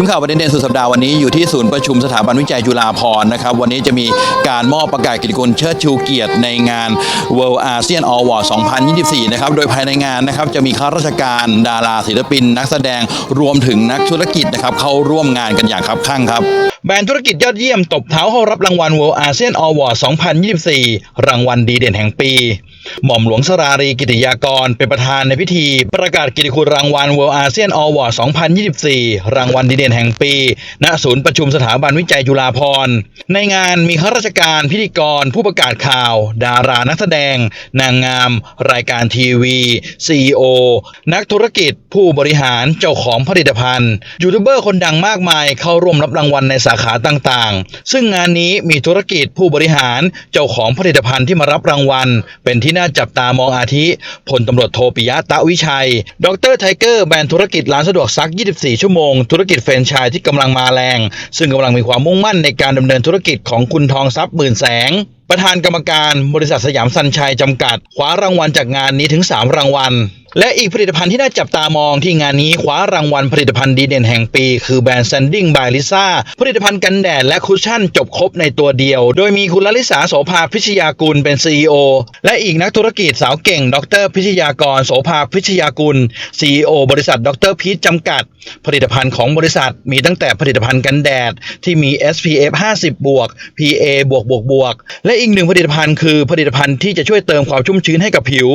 ทีมข่าวประเด็นเด่นสุดสัปดาห์วันนี้อยู่ที่ศูนย์ประชุมสถาบันวิจัยจุฬาภรณ์นะครับ วันนี้จะมีการมอบประกาศกิตติคุณเชิดชูเกียรติในงาน World ASEAN Award 2024 นะครับ โดยภายในงานนะครับจะมีข้าราชการดาราศิลปิน นักแสดงรวมถึงนักธุรกิจนะครับเข้าร่วมงานกันอย่างคับคั่งครับแบรนด์ธุรกิจยอดเยี่ยมตบเท้าเข้ารับรางวัล World ASEAN Award 2024 รางวัลดีเด่นแห่งปี หม่อมหลวงสรารีกิติยากรเป็นประธานในพิธีประกาศกิติคุณรางวัล World ASEAN Award 2024 รางวัลดีเด่นแห่งปี ณ ศูนย์ประชุมสถาบันวิจัยจุฬาภรณ์ ในงานมีข้าราชการพิธีกร ผู้ประกาศข่าว ดารานักแสดง นางงาม รายการทีวี CEO นักธุรกิจ ผู้บริหารเจ้าของผลิตภัณฑ์ยูทูบเบอร์คนดังมากมายเข้าร่วมรับรางวัลในสาขาต่างๆ ซึ่งงานนี้มีธุรกิจผู้บริหารเจ้าของผลิตภัณฑ์ที่มารับรางวัลเป็นที่ที่น่าจับตามองอาทิพลตำรวจโทปิยะตะวิชัย ดรไทเกอร์แบรนด์ธุรกิจร้านสะดวกซัก 24 ชั่วโมง ธุรกิจแฟรนไชส์ที่กำลังมาแรง ซึ่งกำลังมีความมุ่งมั่นในการดำเนินธุรกิจของคุณทองทรัพย์หมื่นแสงประธานกรรมการบริษัทสยามซันชัยจำกัดคว้ารางวัลจากงานนี้ถึง 3 รางวัลและอีกผลิตภัณฑ์ที่น่าจับตามองที่งานนี้คว้ารางวัลผลิตภัณฑ์ดีเด่นแห่งปี คือแบรนด์ Sanding by Lisa ผลิตภัณฑ์กันแดดและคุชชั่นจบครบในตัวเดียว โดยมีคุณลลิสาโสภาพิชยากุลเป็น CEO และอีกนักธุรกิจสาวเก่ง ดร พิชยากรโสภาพิชยากุล CEO บริษัท ดรพีชจำกัด ผลิตภัณฑ์ของบริษัทมีตั้งแต่ผลิตภัณฑ์กันแดดที่มี SPF 50บวก PA บวกบวกบวกและอีกหนึ่งผลิตภัณฑ์คือผลิตภัณฑ์ที่จะช่วยเติมความชุ่มชื้นให้กับผิว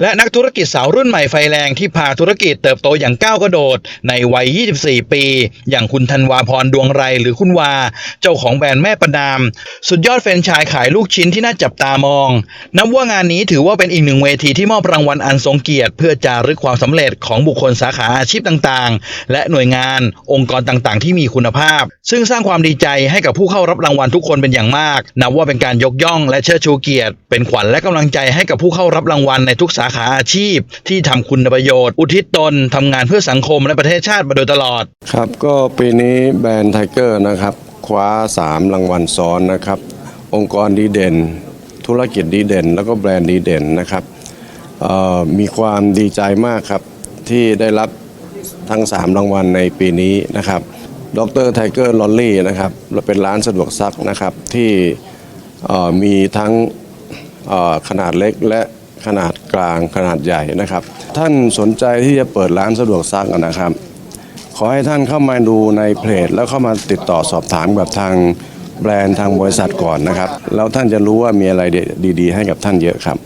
และนักธุรกิจสาวรุ่นใหม่ไฟแรงที่พาธุรกิจเติบโตอย่างก้าวกระโดด ในวัย 24 ปี อย่างคุณธันวาพรดวงไรหรือคุณวา เจ้าของแบรนด์แม่ประนาม สุดยอดแฟรนไชส์ขายลูกชิ้นที่น่าจับตามอง นับว่างานนี้ถือว่าเป็นอีกหนึ่งเวทีที่มอบรางวัลอันทรงเกียรติ เพื่อจารึกความสำเร็จของบุคคลสาขาอาชีพต่างๆ และหน่วยงาน องค์กรต่างๆ ที่มีคุณภาพ ซึ่งสร้างความดีใจให้กับผู้เข้ารับรางวัลทุกคนเป็นอย่างมาก นับว่าเป็นการยกย่องและเชิดชูเกียรติ เป็นขวัญและกำลังใจให้กับผู้เข้ารับรางวัลในทุกสาขาอาชีพที่ทำคุณประโยชน์ อุทิศตนทำงานเพื่อสังคมและประเทศชาติมาโดยตลอด ครับ ก็ปีนี้แบรนด์ไทเกอร์นะครับคว้า 3 รางวัลซ้อนนะครับ องค์กรดีเด่น ธุรกิจดีเด่น แล้วก็แบรนด์ดีเด่นนะครับมีความดีใจมากครับ ที่ได้รับทั้ง 3 รางวัลในปีนี้นะครับดรไทเกอร์ลอลลี่นะครับเป็นร้านสะดวกซักนะครับที่มีทั้งขนาดเล็กและ ขนาดกลางขนาดใหญ่นะครับ ท่านสนใจที่จะเปิดร้านสะดวกซักนะครับ ขอให้ท่านเข้ามาดูในเพจแล้วเข้ามาติดต่อสอบถามกับทางแบรนด์ทางบริษัทก่อนนะครับ แล้วท่านจะรู้ว่ามีอะไรดีๆ ให้กับท่านเยอะครับ